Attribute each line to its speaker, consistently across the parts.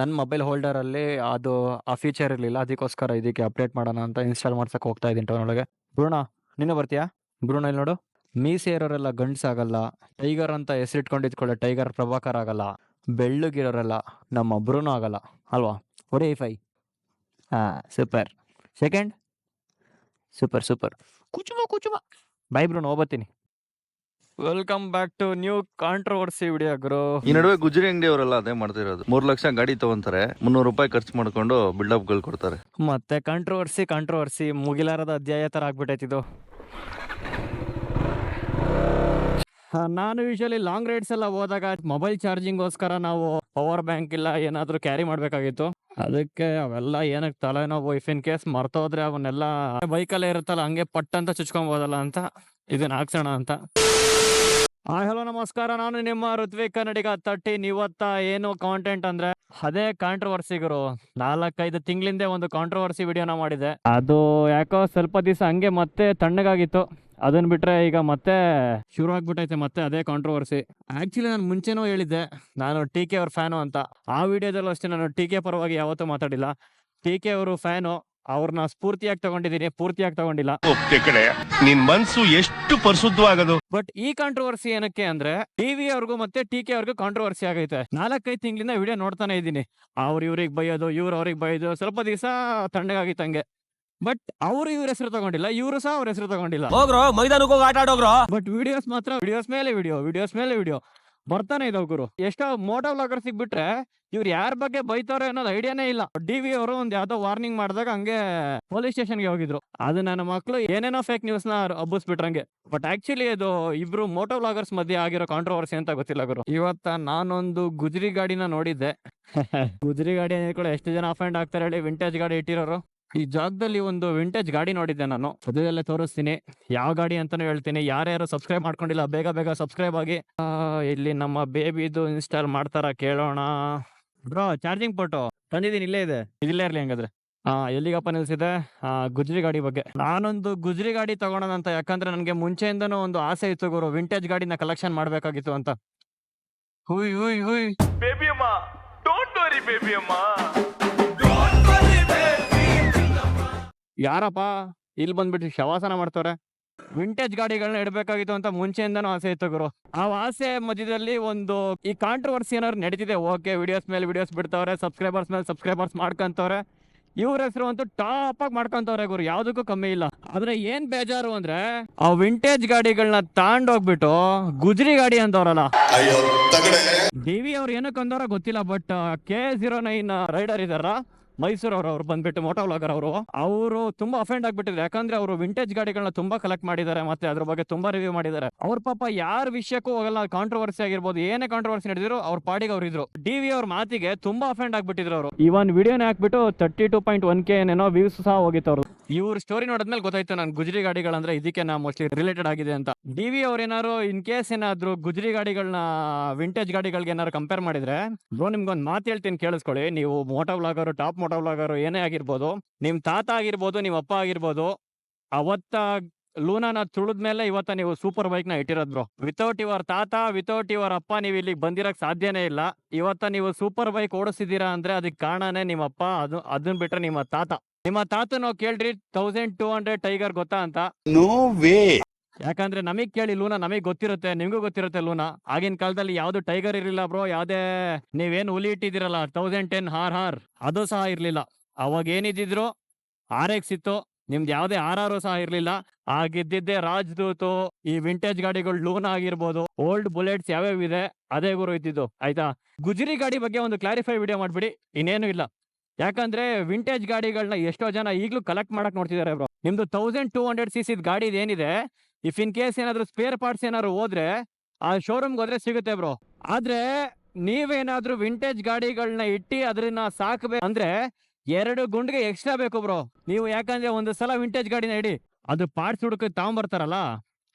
Speaker 1: ನನ್ನ ಮೊಬೈಲ್ ಹೋಲ್ಡರಲ್ಲಿ ಅದು, ಆ ಫೀಚರ್ ಇರಲಿಲ್ಲ. ಅದಕ್ಕೋಸ್ಕರ ಇದಕ್ಕೆ ಅಪ್ಡೇಟ್ ಮಾಡೋಣ ಅಂತ ಇನ್ಸ್ಟಾಲ್ ಮಾಡ್ಸಕ್ಕೆ ಹೋಗ್ತಾ ಇದ್ದೀನಿ ಟೌನೊಳಗೆ ಭ್ರೂಣ ನೀನು ಬರ್ತೀಯಾ? ಭ್ರೂಣ ಇಲ್ಲಿ ನೋಡು. ಮೀಸೆ ಇರೋರೆಲ್ಲ ಗಂಡ್ಸಾಗಲ್ಲ ಟೈಗರ್ ಅಂತ ಹೆಸರಿಟ್ಕೊಂಡಿದ್ಕೊಳ್ಳೆ ಟೈಗರ್ ಪ್ರಭಾಕರ್ ಆಗಲ್ಲ. ಬೆಳ್ಳಗಿರೋರೆಲ್ಲ ನಮ್ಮ ಭ್ರೂಣ ಆಗಲ್ಲ. ಅಲ್ವಾ? ಒಡೆ ಫೈ ಹಾಂ ಸೂಪರ್ ಸೆಕೆಂಡ್ ಸೂಪರ್ ಸೂಪರ್ ಕುಚುಮ ಕುಚುಮ. Bye Bruno, ಹೋಗ್ಬತ್ತೀನಿ. Welcome back to new controversy video ಗುರು
Speaker 2: ಈ ನಡುವೆ ಗುಜರಿ ಅಂಗಡಿಯವರೆಲ್ಲ ಅದೇ ಮಾಡ್ತಿರೋದು. ಮೂರ್ ಲಕ್ಷ ಗಾಡಿ ತಗೊಂತಾರೆ ಮುನ್ನೂರು ರೂಪಾಯಿ ಖರ್ಚು ಮಾಡ್ಕೊಂಡು ಬಿಲ್ಡಪ್ಗಳು ಕೊಡ್ತಾರೆ.
Speaker 1: ಮತ್ತೆ ಕಾಂಟ್ರವರ್ಸಿ ಕಾಂಟ್ರವರ್ಸಿ ಮುಗಿಲಾರದ ಅಧ್ಯಾಯ ತರ ಆಗ್ಬಿಟ್ಟೈತಿ ಇದು. ಹಾ, ನಾನು ಯೂಶಲಿ ಲಾಂಗ್ ರೈಡ್ಸ್ ಎಲ್ಲ ಹೋದಾಗ ಮೊಬೈಲ್ ಚಾರ್ಜಿಂಗೋಸ್ಕರ ನಾವು ಪವರ್ ಬ್ಯಾಂಕ್ ಇಲ್ಲ ಏನಾದರೂ ಕ್ಯಾರಿ ಮಾಡಬೇಕಾಗಿತ್ತು. ಅದಕ್ಕೆ ಅವೆಲ್ಲ ಏನಕ್ಕೆ ತಲೆನೋವು ಇಫ್ ಇನ್ ಕೇಸ್ ಮರ್ತೋದ್ರೆ ಅವನ್ನೆಲ್ಲ ಬೈಕಲ್ಲೇ ಇರುತ್ತಲ್ಲ ಹಂಗೆ ಪಟ್ ಅಂತ ಚುಚ್ಕೊಬೋದಲ್ಲ ಅಂತ ಇದನ್ನ ಹಾಕ್ಸೋಣ ಅಂತ. ಆ, ಹಲೋ, ನಮಸ್ಕಾರ. ನಾನು ನಿಮ್ಮ ಋತ್ವಿಕ್ ಕನ್ನಡಿಗ ತರ್ಟೀನ್ ಇವತ್ತ ಏನು ಕಾಂಟೆಂಟ್ ಅಂದ್ರೆ? ಅದೇ ಕಾಂಟ್ರವರ್ಸಿಗರು ನಾಲ್ಕೈದು ತಿಂಗಳಿಂದೆ ಒಂದು ಕಾಂಟ್ರವರ್ಸಿ ವಿಡಿಯೋನ ಮಾಡಿದೆ. ಅದು ಯಾಕೋ ಸ್ವಲ್ಪ ದಿವಸ ಹಂಗೆ ಮತ್ತೆ ತಣ್ಣಗಾಗಿತ್ತು. ಅದನ್ನ ಬಿಟ್ರೆ ಈಗ ಮತ್ತೆ ಶುರು ಆಗ್ಬಿಟ್ಟೈತೆ ಮತ್ತೆ ಅದೇ ಕಾಂಟ್ರವರ್ಸಿ ಆಕ್ಚುಲಿ ನಾನು ಮುಂಚೆನೂ ಹೇಳಿದ್ದೆ. ನಾನು ಟಿ ಕೆ ಅವ್ರ ಫ್ಯಾನು ಅಂತ. ಆ ವಿಡಿಯೋದಲ್ಲೂ ಅಷ್ಟೇ. ನಾನು ಟಿ ಕೆ ಪರವಾಗಿ ಯಾವತ್ತೂ ಮಾತಾಡಿಲ್ಲ. ಟಿ ಕೆ ಅವರು ಫ್ಯಾನು ಅವ್ರನ್ನ ಸ್ಫೂರ್ತಿಯಾಗಿ ತಗೊಂಡಿದ್ದೀನಿ ಪೂರ್ತಿಯಾಗಿ ತಗೊಂಡಿಲ್ಲ.
Speaker 3: ನಿನ್ ಮನ್ಸು ಎಷ್ಟು ಪರಿಶುದ್ಧವಾಗದು?
Speaker 1: ಬಟ್ ಈ ಕಾಂಟ್ರವರ್ಸಿ ಏನಕ್ಕೆ ಅಂದ್ರೆ ಟಿವಿ ಅವ್ರಿಗೂ ಮತ್ತೆ ಟಿ ಕೆ ಅವ್ರಿಗೂ ಕಾಂಟ್ರವರ್ಸಿ ಆಗೈತೆ. ನಾಲ್ಕೈದು ತಿಂಗಳಿಂದ ವಿಡಿಯೋ ನೋಡ್ತಾನೆ ಇದ್ದೀನಿ. ಅವ್ರ ಇವ್ರಿಗೆ ಬೈಯೋದು ಇವ್ರು ಅವ್ರಿಗೆ ಬೈಯೋದು ಸ್ವಲ್ಪ ದಿವಸ ತಂಡಗಾಗಿತ್ತಂಗೆ ಹಂಗೆ. ಬಟ್ ಅವ್ರು ಇವ್ರ ಹೆಸರು ತಗೊಂಡಿಲ್ಲ ಇವರು ಸಹ ಅವ್ರ ಹೆಸರು ತಗೊಂಡಿಲ್ಲ.
Speaker 4: ಹೋಗ್ರೋ ಮೈದಾನಕ್ಕೆ ಹೋಗಿ ಆಟ ಆಡೋಗ್ರೋ.
Speaker 1: ಬಟ್ ವಿಡಿಯೋಸ್ ಮಾತ್ರ ವಿಡಿಯೋಸ್ ಮೇಲೆ ವಿಡಿಯೋ ವಿಡಿಯೋಸ್ ಮೇಲೆ ವಿಡಿಯೋ. ಬರ್ತಾನೆ ಇದಾವ್ ಗುರು. ಎಷ್ಟೋ ಮೋಟೋ ವ್ಲಾಗರ್ಸ್ ಬಿಟ್ರೆ ಇವ್ರು ಯಾರ ಬಗ್ಗೆ ಬೈತಾರೋ ಅನ್ನೋದು ಐಡಿಯಾನೇ ಇಲ್ಲ. ಡಿ ವಿ ಅವರು ಒಂದ್ ಯಾವ್ದೋ ವಾರ್ನಿಂಗ್ ಮಾಡಿದಾಗ ಹಂಗೆ ಪೊಲೀಸ್ ಸ್ಟೇಷನ್ಗೆ ಹೋಗಿದ್ರು. ಅದು ನನ್ನ ಮಕ್ಳು ಏನೇನೋ ಫೇಕ್ ನ್ಯೂಸ್ನ ಹಬ್ಬಿಸ್ಬಿಟ್ರಂಗೆ. ಬಟ್ ಆಕ್ಚುಲಿ ಅದು ಇಬ್ರು ಮೋಟೋ ವ್ಲಾಗರ್ಸ್ ಮಧ್ಯೆ ಆಗಿರೋ ಕಾಂಟ್ರವರ್ಸಿ ಅಂತ ಗೊತ್ತಿಲ್ಲ ಗುರು. ಇವತ್ತ ನಾನೊಂದು ಗುಜರಿ ಗಾಡಿನ ನೋಡಿದ್ದೆ. ಗುಜರಿ ಗಾಡಿ ಕೂಡ ಎಷ್ಟು ಜನ ಅಫೆಂಡ್ ಆಗ್ತಾರೆ ಹೇಳಿ ವಿಂಟೇಜ್ ಗಾಡಿ ಇಟ್ಟಿರೋರು? ಈ ಜಾಗದಲ್ಲಿ ಒಂದು ವಿಂಟೇಜ್ ಗಾಡಿ ನೋಡಿದ್ದೆ ನಾನು. ಅದರಲ್ಲೇ ತೋರಿಸ್ತೀನಿ. ಯಾವ ಗಾಡಿ ಅಂತಾನು ಹೇಳ್ತೀನಿ. ಯಾರ್ಯಾರು ಸಬ್ಸ್ಕ್ರೈಬ್ ಮಾಡ್ಕೊಂಡಿಲ್ಲ ಬೇಗ ಬೇಗ ಸಬ್ಸ್ಕ್ರೈಬ್ ಆಗಿ. ಆ, ಇಲ್ಲಿ ನಮ್ಮ ಬೇಬಿದು ಇನ್ಸ್ಟಾಲ್ ಮಾಡ್ತಾರ ಕೇಳೋಣ. ಬ್ರೋ ಚಾರ್ಜಿಂಗ್ ಪೋಟು ತಂದಿದ್ದೀನಿ ಇಲ್ಲೇ ಇದೆ. ಇದಿಲ್ಲೇ ಇರ್ಲಿ ಹಂಗಾದ್ರೆ. ಹಾ ಎಲ್ಲಿಗಪ್ಪ ನಿಲ್ಸಿದೆ? ಆ ಗುಜ್ರಿ ಗಾಡಿ ಬಗ್ಗೆ. ನಾನೊಂದು ಗುಜ್ರಿ ಗಾಡಿ ತಗೊಳೋಣ ಅಂತ ಯಾಕಂದ್ರೆ ನನಗೆ ಮುಂಚೆಯಿಂದನೂ ಒಂದು ಆಸೆ ಇತ್ತು ಗುರು ವಿಂಟೇಜ್ ಗಾಡಿನ ಕಲೆಕ್ಷನ್ ಮಾಡ್ಬೇಕಾಗಿತ್ತು ಅಂತ. ಹುಯ್ ಹುಯ್ ಹುಯ್.
Speaker 3: ಬೇಬಿ ಅಮ್ಮ ಡೋಂಟ್ ವರಿ ಬೇಬಿ ಅಮ್ಮ
Speaker 1: ಯಾರಪ್ಪ ಇಲ್ಲಿ ಬಂದ್ಬಿಟ್ಟು ಶವಾಸನ ಮಾಡ್ತಾರೆ ವಿಂಟೇಜ್ ಗಾಡಿಗಳನ್ನ ಇಡಬೇಕಾಗಿತ್ತು ಅಂತ ಮುಂಚೆಯಿಂದನೂ ಆಸೆ ಇತ್ತು ಗುರು. ಆ ಆಸೆ ಮಧ್ಯದಲ್ಲಿ ಒಂದು ಈ ಕಾಂಟ್ರವರ್ಸಿ ಏನಾದ್ರು ನಡೀತಿದೆ? ಓಕೆ ವಿಡಿಯೋಸ್ ಮೇಲೆ ವಿಡಿಯೋಸ್ ಬಿಡ್ತಾವ್ರೆ ಸಬ್ಸ್ಕ್ರೈಬರ್ಸ್ ಮೇಲೆ ಸಬ್ಸ್ಕ್ರೈಬರ್ಸ್ ಮಾಡ್ಕೊಂತವ್ರೆ. ಇವ್ರ ಹೆಸರು ಅಂತೂ ಟಾಪ್ ಆಗಿ ಮಾಡ್ಕೊಂತವ್ರೆ ಗುರು ಯಾವುದಕ್ಕೂ ಕಮ್ಮಿ ಇಲ್ಲ. ಆದ್ರೆ ಏನ್ ಬೇಜಾರು ಅಂದ್ರೆ ಆ ವಿಂಟೇಜ್ ಗಾಡಿಗಳನ್ನ ತಾಂಡೋಗ್ಬಿಟ್ಟು ಗುಜರಿ ಗಾಡಿ ಅಂತವ್ರಲ್ಲ ಡಿ ವಿ ಅವ್ರು ಏನಕ್ಕೆ ಅಂದವ್ರ ಗೊತ್ತಿಲ್ಲ but K zero nine rider ಇದಾರ ಮೈಸೂರವ್ರು ಅವ್ರು ಬಂದ್ಬಿಟ್ಟು ಮೋಟೋ ವ್ಲಾಗರ್ ಅವರು ಅವರು ತುಂಬಾ ಅಫೆಂಡ್ ಆಗ್ಬಿಟ್ಟಿದ್ರು. ಯಾಕಂದ್ರೆ ಅವರು ವಿಂಟೇಜ್ ಗಾಡಿಗಳನ್ನ ತುಂಬಾ ಕಲೆಕ್ಟ್ ಮಾಡಿದ್ದಾರೆ, ಮತ್ತೆ ಅದ್ರ ಬಗ್ಗೆ ತುಂಬಾ ರಿವ್ಯೂ ಮಾಡಿದ್ದಾರೆ. ಅವ್ರ ಪಾಪ ಯಾರ ವಿಷಯಕ್ಕೂ ಹೋಗಲ್ಲ ಕಾಂಟ್ರವರ್ಸಿ ಆಗಿರ್ಬೋದು, ಏನೇ ಕಾಂಟ್ರವರ್ಸಿ ನಡೆದಿದ್ರು ಅವ್ರ ಪಾಡಿಗೆ ಅವ್ರು ಇದ್ರು. ಡಿ ವಿ ಅವ್ರ ಮಾತಿಗೆ ತುಂಬಾ ಅಫೆಂಡ್ ಆಗ್ಬಿಟ್ಟಿದ್ರು ಅವರು. ಈ ವಿಡಿಯೋನೇ ಹಾಕ್ಬಿಟ್ಟು thirty two point one K ಏನೇನೋ ವ್ಯೂಸ್ ಸಹ ಹೋಗಿತ್ತು ಅವ್ರು ಇವ್ರ ಸ್ಟೋರಿ ನೋಡಿದ್ಮೇಲೆ ಗೊತ್ತಾಯ್ತು ನಾನು ಗುಜರಿ ಗಾಡಿಗಳಂದ್ರೆ ಇದಕ್ಕೆ ನಾ ಮೋಸ್ಟ್ಲಿ ರಿಲೇಟೆಡ್ ಆಗಿದೆ ಅಂತ. ಡಿ ವಿ ಅವ್ರೇನಾದ್ರು ಇನ್ ಕೇಸ್ ಏನಾದ್ರು ಗುಜರಿ ಗಾಡಿಗಳನ್ನ ವಿಂಟೇಜ್ ಗಾಡಿಗಳಿಗೆ ಏನಾದ್ರು ಕಂಪೇರ್ ಮಾಡಿದ್ರೆ ಬ್ರೋ ನಿಮ್ಗೊಂದು ಮಾತು ಹೇಳ್ತೀನಿ ಕೇಳಿಸ್ಕೊಳ್ಳಿ. ನೀವು moto vlogger top moto vlogger ಏನೇ ಆಗಿರ್ಬೋದು, ನಿಮ್ ತಾತ ಆಗಿರ್ಬೋದು, ನಿಮ್ ಅಪ್ಪ ಆಗಿರ್ಬೋದು, ಅವತ್ತ ಲೂನಾನ ತುಳಿದ್ಮೇಲೆ ಇವತ್ತ ನೀವು ಸೂಪರ್ ಬೈಕ್ನ ಇಟ್ಟಿರೋದ್ ಬ್ರೋ ವಿತೌಟ್ ಯುವರ್ ತಾತ ವಿತೌಟ್ ಯುವರ್ ಅಪ್ಪ ನೀವು ಇಲ್ಲಿ ಬಂದಿರಕ್ ಸಾಧ್ಯನೇ ಇಲ್ಲ. ಇವತ್ತ ನೀವು ಸೂಪರ್ ಬೈಕ್ ಓಡಿಸಿದೀರಾ ಅಂದ್ರೆ ಅದಕ್ಕೆ ಕಾರಣನೇ ನಿಮ್ಮ ಅಪ್ಪ, ಅದು ಅದನ್ನ ಬಿಟ್ರೆ ನಿಮ್ಮ ತಾತ. ನಿಮ್ಮ ತಾತ ನಾವು ಕೇಳ್ರಿ ತೌಸಂಡ್ ಟೂ ಹಂಡ್ರೆಡ್ ಟೈಗರ್ ಗೊತ್ತಾ ಅಂತ?
Speaker 5: ನೋ ವೇ
Speaker 1: ಯಾಕಂದ್ರೆ ನಮಗ್ ಕೇಳಿ ಲೂನಾ ನಮಗ್ ಗೊತ್ತಿರುತ್ತೆ ನಿಮ್ಗೂ ಗೊತ್ತಿರುತ್ತೆ ಲೂನಾ. ಆಗಿನ ಕಾಲದಲ್ಲಿ ಯಾವ್ದು ಟೈಗರ್ ಇರ್ಲಿಲ್ಲ ಬ್ರೋ ಯಾವ್ದೇ ನೀವೇನ್ ಹುಲಿ ಇಟ್ಟಿದಿರಲ್ಲ ತೌಸಂಡ್ ಟೆನ್ ಹಾರ್ ಹಾರ್ ಅದು ಸಹ ಇರ್ಲಿಲ್ಲ. ಅವಾಗ ಏನಿದ್ರು ಆರ್ ಎಕ್ಸ್ ಇತ್ತು ನಿಮ್ದು ಯಾವ್ದೇ ಆರ್ ಆರ್ ಸಹ ಇರ್ಲಿಲ್ಲ. ಆಗಿದ್ದಿದ್ದೆ ರಾಜ್ದೂತು ಈ ವಿಂಟೇಜ್ ಗಾಡಿಗಳು ಲೂನ್ ಆಗಿರ್ಬೋದು. ಓಲ್ಡ್ ಬುಲೆಟ್ಸ್ ಯಾವ್ಯಾವ ಇದೆ ಅದೇ ಗುರು ಇದ್ದಿದ್ದು ಆಯ್ತಾ? ಗುಜರಿ ಗಾಡಿ ಬಗ್ಗೆ ಒಂದು ಕ್ಲಾರಿಫೈ ವಿಡಿಯೋ ಮಾಡ್ಬಿಡಿ ಇನ್ನೇನು ಇಲ್ಲ. ಯಾಕಂದ್ರೆ ವಿಂಟೇಜ್ ಗಾಡಿಗಳನ್ನ ಎಷ್ಟೋ ಜನ ಈಗಲೂ ಕಲೆಕ್ಟ್ ಮಾಡಕ್ ನೋಡ್ತಿದ್ದಾರೆ ಬ್ರೋ ನಿಮ್ದು thousand two hundred C C ಗಾಡಿ ಏನಿದೆ ಇಫ್ ಇನ್ ಕೇಸ್ ಏನಾದ್ರು ಸ್ಪೇರ್ ಪಾರ್ಟ್ಸ್ ಏನಾದ್ರು ಹೋದ್ರೆ, ಆ ಶೋರೂಮ್ಗೆ ಹೋದ್ರೆ ಸಿಗುತ್ತೆ ಬ್ರೋ ಆದ್ರೆ, ನೀವೇನಾದ್ರೂ ವಿಂಟೇಜ್ ಗಾಡಿಗಳನ್ನ ಇಟ್ಟಿ ಅದ್ರನ್ನ ಸಾಕ್ಬೇಕು ಅಂದ್ರೆ ಎರಡು ಗುಂಡ್ಗೆ ಎಕ್ಸ್ಟ್ರಾ ಬೇಕು ಬ್ರೋ ನೀವು ಯಾಕಂದ್ರೆ ಒಂದು ಸಲ ವಿಂಟೇಜ್ ಗಾಡಿನ ಇಡಿ, ಅದು ಪಾರ್ಟ್ಸ್ ಹುಡುಕ ತಗೊಂಬರ್ತಾರಲ್ಲ?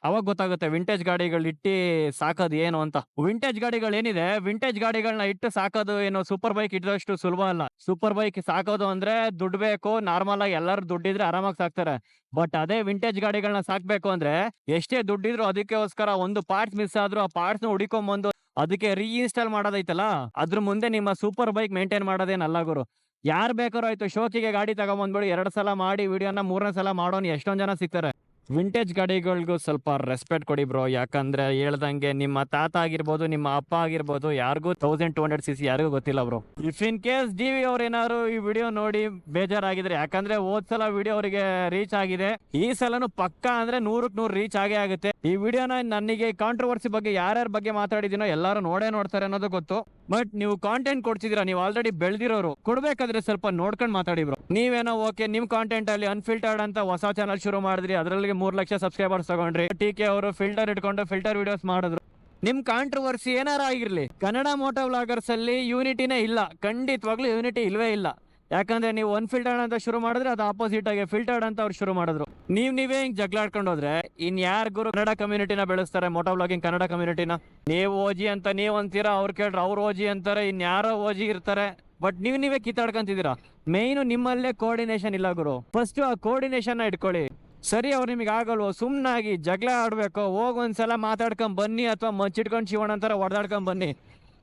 Speaker 1: ಅವಾಗ ಗೊತ್ತಾಗುತ್ತೆ ವಿಂಟೇಜ್ ಗಾಡಿಗಳು ಇಟ್ಟು ಸಾಕೋದು ಏನು ಅಂತ. ವಿಂಟೇಜ್ ಗಾಡಿಗಳು ಏನಿದೆ? ವಿಂಟೇಜ್ ಗಾಡಿಗಳನ್ನ ಇಟ್ಟು ಸಾಕೋದು ಏನು ಸೂಪರ್ ಬೈಕ್ ಇಟ್ಟದಷ್ಟು ಸುಲಭ ಅಲ್ಲ. ಸೂಪರ್ ಬೈಕ್ ಸಾಕೋದು ಅಂದ್ರೆ ದುಡ್ಡು ಬೇಕು ನಾರ್ಮಲ್ ಆಗಿ ಎಲ್ಲರೂ ದುಡ್ಡಿದ್ರೆ ಆರಾಮಾಗಿ ಸಾಕ್ತಾರೆ. ಬಟ್ ಅದೇ ವಿಂಟೇಜ್ ಗಾಡಿಗಳನ್ನ ಸಾಕ್ಬೇಕು ಅಂದ್ರೆ ಎಷ್ಟೇ ದುಡ್ಡಿದ್ರು ಅದಕ್ಕೋಸ್ಕರ ಒಂದು ಪಾರ್ಟ್ಸ್ ಮಿಸ್ ಆದ್ರೂ ಆ ಪಾರ್ಟ್ಸ್ನ ಅದಕ್ಕೆ ರೀಇನ್ಸ್ಟಾಲ್ ಮಾಡೋದೈತಲ್ಲ? ಅದ್ರ ಮುಂದೆ ನಿಮ್ಮ ಸೂಪರ್ ಬೈಕ್ ಮೇಂಟೈನ್ ಮಾಡೋದೇನಲ್ಲ ಗುರು. ಯಾರು ಬೇಕಾದ್ರೂ ಆಯ್ತು ಶೋಕಿಗೆ ಗಾಡಿ ತಗೊಂಬಂದ್ಬಿಡಿ, ಎರಡು ಸಲ ಮಾಡಿ, ವಿಡಿಯೋನ ಮೂರನೇ ಸಲ ಮಾಡೋನು ಎಷ್ಟೊಂದ್ ಜನ ಸಿಗ್ತಾರೆ. ವಿಂಟೇಜ್ ಗಾಡಿಗಳಿಗೂ ಸ್ವಲ್ಪ ರೆಸ್ಪೆಕ್ಟ್ ಕೊಡಿ ಬ್ರೋ. ಯಾಕಂದ್ರೆ ಹೇಳ್ದಂಗೆ ನಿಮ್ಮ ತಾತ ಆಗಿರ್ಬೋದು, ನಿಮ್ಮ ಅಪ್ಪ ಆಗಿರ್ಬೋದು, ಯಾರಿಗೂ thousand two hundred C C ಯಾರಿಗೂ ಗೊತ್ತಿಲ್ಲ bro. If in case D V ಅವ್ರು ಏನಾದ್ರು ಈ ವಿಡಿಯೋ ನೋಡಿ ಬೇಜಾರಾಗಿದ್ರೆ, ಯಾಕಂದ್ರೆ ಹೋದ್ ಸಲ ವಿಡಿಯೋ ಅವರಿಗೆ ರೀಚ್ ಆಗಿದೆ. ಈ ಸಲನು ಪಕ್ಕ ಅಂದ್ರೆ ನೂರಕ್ ನೂರು ರೀಚ್ ಆಗೇ ಆಗುತ್ತೆ. ಈ ವಿಡಿಯೋನ ನನಗೆ ಕಾಂಟ್ರವರ್ಸಿ ಬಗ್ಗೆ ಯಾರ್ಯಾರ ಬಗ್ಗೆ ಮಾತಾಡಿದೀನೋ ಎಲ್ಲರೂ ನೋಡೇ ನೋಡ್ತಾರೆ ಅನ್ನೋದು ಗೊತ್ತು. ಬಟ್ ನೀವು ಕಾಂಟೆಂಟ್ ಕೊಡ್ತಿದ್ದೀರಾ ನೀವು ಆಲ್ರೆಡಿ ಬೆಳೆದಿರೋರು. ಕೊಡ್ಬೇಕಾದ್ರೆ ಸ್ವಲ್ಪ ನೋಡ್ಕೊಂಡು ಮಾತಾಡಿ ಬ್ರೋ ನೀವೇನೋ ಓಕೆ ನಿಮ್ ಕಾಂಟೆಂಟ್ ಅಲ್ಲಿ ಅನ್ಫಿಲ್ಟರ್ಡ್ ಅಂತ ಹೊಸ ಚಾನಲ್ ಶುರು ಮಾಡಿದ್ರಿ ಅದರಲ್ಲಿ ಮೂರ್ ಲಕ್ಷ ಸಬ್ಸ್ಕ್ರೈಬರ್ಸ್ ತಗೊಂಡ್ರಿ. ಟಿ ಕೆ ಅವರು ಫಿಲ್ಟರ್ ಇಟ್ಕೊಂಡು ಫಿಲ್ಟರ್ ವಿಡಿಯೋಸ್ ಮಾಡಿದ್ರು. ನಿಮ್ ಕಾಂಟ್ರವರ್ಸಿ ಏನಾರ ಆಗಿರ್ಲಿ, ಕನ್ನಡ ಮೋಟೋ ವ್ಲಾಗರ್ಸ್ ಅಲ್ಲಿ ಯೂನಿಟಿನೇ ಇಲ್ಲ. ಖಂಡಿತವಾಗ್ಲೂ ಯೂನಿಟಿ ಇಲ್ವೇ ಇಲ್ಲ. ಯಾಕಂದ್ರೆ ನೀವು ಒನ್ ಫಿಲ್ಟರ್ಡ್ ಅಂತ ಶುರು ಮಾಡಿದ್ರೆ ಅದು ಆಪೋಸಿಟ್ ಆಗಿ ಫಿಲ್ಟರ್ಡ್ ಅಂತ ಅವ್ರು ಶುರು ಮಾಡಿದ್ರು. ನೀವ್ ನೀವೇ ಹಿಂಗ್ ಜಗಳಾಡ್ಕೊಂಡು ಹೋದ್ರೆ ಇನ್ ಯಾರ್ ಗುರು ಕನ್ನಡ ಕಮ್ಯುನಿಟಿನ ಬೆಳೆಸ್ತಾರೆ ಮೋಟೋ ಬ್ಲಾಗಿಂಗ್ ಕನ್ನಡ ಕಮ್ಯುನಿಟಿನ ನೀವು ಓಜಿ ಅಂತ ನೀವ್ ಅಂತೀರಾ, ಅವ್ರು ಕೇಳ್ರೆ ಅವ್ರು ಓಜಿ ಅಂತಾರೆ, ಇನ್ ಯಾರೋ ಓಜಿ ಇರ್ತಾರೆ. ಬಟ್ ನೀವ್ ನೀವೇ ಕಿತ್ತಾಡ್ಕಂತಿದ್ದೀರಾ? ಮೇಯ್ನು ನಿಮ್ಮಲ್ಲೇ ಕೋಆರ್ಡಿನೇಷನ್ ಇಲ್ಲ ಗುರು. ಫಸ್ಟ್ ಆ ಕೋಆರ್ಡಿನೇಷನ್ ಇಟ್ಕೊಳ್ಳಿ. ಸರಿ, ಅವ್ರು ನಿಮಗೆ ಆಗಲ್ವೋ ಸುಮ್ಮನಾಗಿ ಜಗಳ ಆಡ್ಬೇಕು, ಹೋಗ್ ಒಂದ್ಸಲ ಮಾತಾಡ್ಕೊಂಡ್ ಬನ್ನಿ ಅಥವಾ ಮಚ್ಚಿಟ್ಕೊಂಡು ಶಿವಣ್ಣ ಅಂತಾರ ಹೊಡೆದಾಡ್ಕೊಂಡ್ ಬನ್ನಿ.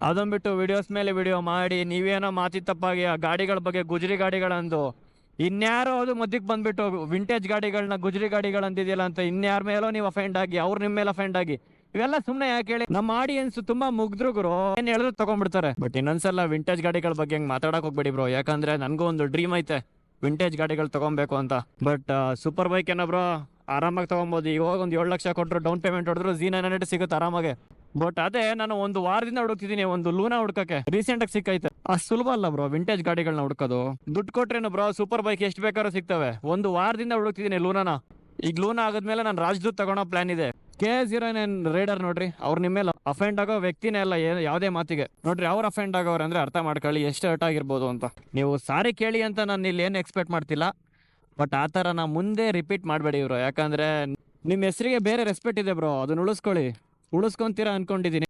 Speaker 1: ಅದನ್ ಬಿಟ್ಟು ವಿಡಿಯೋಸ್ ಮೇಲೆ ವಿಡಿಯೋ ಮಾಡಿ, ನೀವೇನೋ ಮಾತಿ ತಪ್ಪಾಗಿ ಆ ಗಾಡಿಗಳ ಬಗ್ಗೆ ಗುಜರಿ ಗಾಡಿಗಳಂದು, ಇನ್ಯಾರೋ ಅದು ಮಧ್ಯಕ್ಕೆ ಬಂದ್ಬಿಟ್ಟು ವಿಂಟೇಜ್ ಗಾಡಿಗಳನ್ನ ಗುಜರಿ ಗಾಡಿಗಳಂತಿದೆಯಲ್ಲ ಅಂತ ಇನ್ಯಾರ ಮೇಲೋ ನೀವು ಅಫೆಂಡ್ ಆಗಿ, ಅವ್ರು ನಿಮ್ಮ ಮೇಲೆ ಅಫೆಂಡ್ ಆಗಿ, ಇವೆಲ್ಲ ಸುಮ್ಮನೆ ಯಾಕೆ ಹೇಳಿ? ನಮ್ಮ ಆಡಿಯನ್ಸ್ ತುಂಬಾ ಮುಗ್ದ್ರು ಗುರು. ಏನು ಹೇಳಿದ್ರು ತಗೊಂಡ್ಬಿಡ್ತಾರೆ. ಬಟ್ ಇನ್ನೊಂದ್ಸಲ ವಿಂಟೇಜ್ ಗಾಡಿಗಳ ಬಗ್ಗೆ ಹಂಗೆ ಮಾತಾಡಕ್ ಹೋಗ್ಬೇಡಿ ಬ್ರೋ ಯಾಕಂದ್ರೆ ನನಗೂ ಒಂದು ಡ್ರೀಮ್ ಐತೆ ವಿಂಟೇಜ್ ಗಾಡಿಗಳು ತಗೊಬೇಕು ಅಂತ. ಬಟ್ ಸೂಪರ್ ಬೈಕ್ ಏನೋ ಬ್ರೋ ಆರಾಮಾಗಿ ತಗೊಬೋದು. ಇವಾಗ ಒಂದು ಏಳು ಲಕ್ಷ ಕೊಟ್ಟರು ಡೌನ್ ಪೇಮೆಂಟ್ ಹೊಡೆದ್ರು ಜಿ ನೈನ್ ಹಂಡ್ರೆಡ್ ಸಿಗುತ್ತೆ ಆರಾಮಾಗೆ. ಬಟ್ ಅದೇ ನಾನು ಒಂದು ವಾರದಿಂದ ಹುಡುಕ್ತಿದ್ದೀನಿ, ಒಂದು ಲೂನಾ ಹುಡ್ಕಕ್ಕೆ. ರೀಸೆಂಟ್ ಆಗಿ ಸಿಕ್ಕೈತೆ. ಅಷ್ಟು ಸುಲಭ ಅಲ್ಲ ಬ್ರೋ ವಿಂಟೇಜ್ ಗಾಡಿಗಳನ್ನ ಹುಡ್ಕೋದು. ದುಡ್ಡು ಕೊಟ್ರೇನು ಬ್ರೋ ಸೂಪರ್ ಬೈಕ್ ಎಷ್ಟು ಬೇಕಾದ್ರೂ ಸಿಗ್ತವೆ. ಒಂದು ವಾರದಿಂದ ಹುಡುಕ್ತಿದ್ದೀನಿ ಲೂನಾನ. ಈಗ ಲೂನಾ ಆಗದ್ಮೇಲೆ ನಾನು ರಾಜದೂತ್ ತಗೊಳೋ ಪ್ಲಾನ್ ಇದೆ. ಕೆ ಜೀರೋ ನೈನ್ ರೈಡರ್ ನೋಡ್ರಿ, ಅವ್ರ ನಿಮ್ಮ ಮೇಲೆ ಅಫೆಂಡ್ ಆಗೋ ವ್ಯಕ್ತಿನೇ ಅಲ್ಲ ಯಾವುದೇ ಮಾತಿಗೆ. ನೋಡ್ರಿ, ಅವ್ರು ಅಫೆಂಡ್ ಆಗೋರು ಅಂದ್ರೆ ಅರ್ಥ ಮಾಡ್ಕೊಳ್ಳಿ, ಎಷ್ಟು ಹರ್ಟ್ ಆಗಿರ್ಬೋದು ಅಂತ. ನೀವು ಸಾರಿ ಕೇಳಿ ಅಂತ ನಾನು ಇಲ್ಲಿ ಏನು ಎಕ್ಸ್ಪೆಕ್ಟ್ ಮಾಡ್ತಿಲ್ಲ. ಬಟ್ ಆ ಥರ ನಾ ಮುಂದೆ ರಿಪೀಟ್ ಮಾಡಬೇಡಿ ಇವರು ಯಾಕಂದ್ರೆ ನಿಮ್ಮ ಹೆಸರಿಗೆ ಬೇರೆ ರೆಸ್ಪೆಕ್ಟ್ ಇದೆ ಬ್ರೋ ಅದನ್ನ ಉಳಿಸ್ಕೊಳ್ಳಿ. ಉಳಿಸ್ಕೊಂತೀರಾ ಅನ್ಕೊಂಡಿದ್ದೀನಿ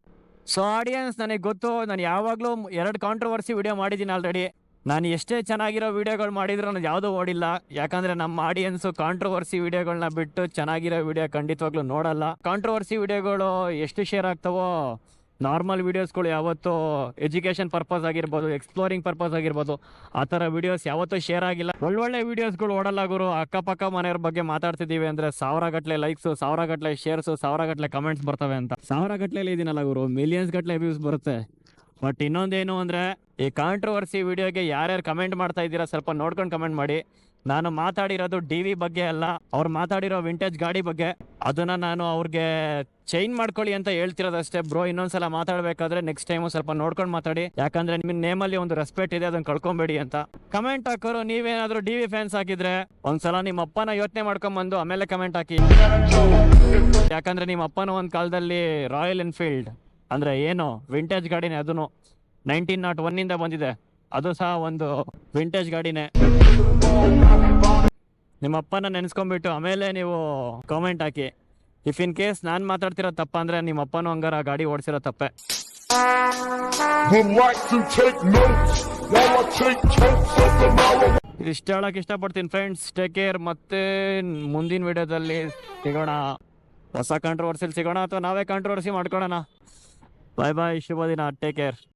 Speaker 1: ಸೊ ಆಡಿಯನ್ಸ್ ನನಗೆ ಗೊತ್ತು, ನಾನು ಯಾವಾಗಲೂ ಎರಡು ಕಾಂಟ್ರವರ್ಸಿ ವಿಡಿಯೋ ಮಾಡಿದ್ದೀನಿ ಆಲ್ರೆಡಿ ನಾನು ಎಷ್ಟೇ ಚೆನ್ನಾಗಿರೋ ವಿಡಿಯೋಗಳು ಮಾಡಿದ್ರು ನಾನು ಯಾವುದೂ ಓಡಿಲ್ಲ. ಯಾಕಂದ್ರೆ ನಮ್ಮ ಆಡಿಯನ್ಸು ಕಾಂಟ್ರವರ್ಸಿ ವಿಡಿಯೋಗಳನ್ನ ಬಿಟ್ಟು ಚೆನ್ನಾಗಿರೋ ವಿಡಿಯೋ ಖಂಡಿತವಾಗ್ಲೂ ನೋಡಲ್ಲ. ಕಾಂಟ್ರವರ್ಸಿ ವಿಡಿಯೋಗಳು ಎಷ್ಟು ಶೇರ್ ಆಗ್ತಾವೋ ನಾರ್ಮಲ್ ವೀಡಿಯೋಸ್ಗಳು ಯಾವತ್ತೂ ಎಜುಕೇಷನ್ ಪರ್ಪಸ್ ಆಗಿರ್ಬೋದು, ಎಕ್ಸ್ಪ್ಲೋರಿಂಗ್ ಪರ್ಪಸ್ ಆಗಿರ್ಬೋದು, ಆ ಥರ ವಿಡಿಯೋಸ್ ಯಾವತ್ತೂ ಶೇರ್ ಆಗಿಲ್ಲ. ಒಳ್ಳೊಳ್ಳೆ ವೀಡಿಯೋಸ್ಗಳು ಓಡಲ್ಲ ಗುರು. ಅಕ್ಕಪಕ್ಕ ಮನೆಯವ್ರ ಬಗ್ಗೆ ಮಾತಾಡ್ತಿದ್ದೀವಿ ಅಂದರೆ ಸಾವಿರ ಗಟ್ಟಲೆ ಲೈಕ್ಸು ಸಾವಿರ ಗಟ್ಟಲೆ ಶೇರ್ಸು ಸಾವಿರ ಗಟ್ಟಲೆ ಕಮೆಂಟ್ಸ್ ಬರ್ತವೆ ಅಂತ. ಸಾವಿರ ಗಟ್ಟಲೆ ಇದೀನಲ್ಲ ಗುರು ಮಿಲಿಯನ್ಸ್ ಗಟ್ಟಲೆ ವ್ಯೂಸ್ ಬರುತ್ತೆ. ಬಟ್ ಇನ್ನೊಂದೇನು ಅಂದರೆ ಈ ಕಾಂಟ್ರವರ್ಸಿ ವೀಡಿಯೋಗೆ ಯಾರ್ಯಾರು ಕಮೆಂಟ್ ಮಾಡ್ತಾ ಇದ್ದೀರಾ ಸ್ವಲ್ಪ ನೋಡ್ಕೊಂಡು ಕಮೆಂಟ್ ಮಾಡಿ. ನಾನು ಮಾತಾಡಿರೋದು ಡಿ ವಿ ಬಗ್ಗೆ ಅಲ್ಲ, ಅವ್ರು ಮಾತಾಡಿರೋ ವಿಂಟೇಜ್ ಗಾಡಿ ಬಗ್ಗೆ. ಅದನ್ನ ನಾನು ಅವ್ರಿಗೆ ಚೇಂಜ್ ಮಾಡ್ಕೊಳ್ಳಿ ಅಂತ ಹೇಳ್ತಿರೋದಷ್ಟೇ ಬ್ರೋ. ಇನ್ನೊಂದ್ಸಲ ಮಾತಾಡಬೇಕಾದ್ರೆ ನೆಕ್ಸ್ಟ್ ಟೈಮು ಸ್ವಲ್ಪ ನೋಡ್ಕೊಂಡು ಮಾತಾಡಿ. ಯಾಕಂದ್ರೆ ನಿಮ್ಮ ನೇಮಲ್ಲಿ ಒಂದು ರೆಸ್ಪೆಕ್ಟ್ ಇದೆ, ಅದನ್ನ ಕಳ್ಕೊಬೇಡಿ ಅಂತ. ಕಮೆಂಟ್ ಹಾಕೋರು, ನೀವೇನಾದ್ರೂ ಡಿ ವಿ ಫ್ಯಾನ್ಸ್ ಹಾಕಿದ್ರೆ ಒಂದ್ಸಲ ನಿಮ್ಮ ಅಪ್ಪನ ಯೋಚನೆ ಮಾಡ್ಕೊಂಬಂದು ಆಮೇಲೆ ಕಮೆಂಟ್ ಹಾಕಿ. ಯಾಕಂದ್ರೆ ನಿಮ್ಮ ಅಪ್ಪನ ಒಂದು ಕಾಲದಲ್ಲಿ ರಾಯಲ್ ಎನ್ಫೀಲ್ಡ್ ಅಂದ್ರೆ ಏನು ವಿಂಟೇಜ್ ಗಾಡಿನೇ ಅದನ್ನು ನೈನ್ಟೀನ್ ನಾಟ್ ಒನ್ನಿಂದ ಬಂದಿದೆ. ಅದು ಸಹ ಒಂದು ವಿಂಟೇಜ್ ಗಾಡಿನೇ. ನಿಮ್ಮ ಅಪ್ಪನ ನೆನೆಸ್ಕೊಂಡ್ಬಿಟ್ಟು ಆಮೇಲೆ ನೀವು ಕಾಮೆಂಟ್ ಹಾಕಿ. ಇಫ್ ಇನ್ ಕೇಸ್ ನಾನು ಮಾತಾಡ್ತಿರೋ ತಪ್ಪ ಅಂದ್ರೆ ನಿಮ್ಮ ಅಪ್ಪನೂ ಹಂಗಾರ ಗಾಡಿ ಓಡಿಸಿರೋ ತಪ್ಪೆ. ಇಷ್ಟ ಹೇಳಕ್ ಇಷ್ಟಪಡ್ತೀನಿ ಫ್ರೆಂಡ್ಸ್ ಟೇಕ್ ಕೇರ್ ಮತ್ತೆ ಮುಂದಿನ ವಿಡಿಯೋದಲ್ಲಿ ಸಿಗೋಣ. ಹೊಸ ಕಾಂಟ್ರವರ್ಸಿಲಿ ಸಿಗೋಣ ಅಥವಾ ನಾವೇ ಕಾಂಟ್ರವರ್ಸಿ ಮಾಡ್ಕೊಳ್ಳೋಣ? ಬಾಯ್ ಬಾಯ್ ಶುಭ ದಿನ. Take care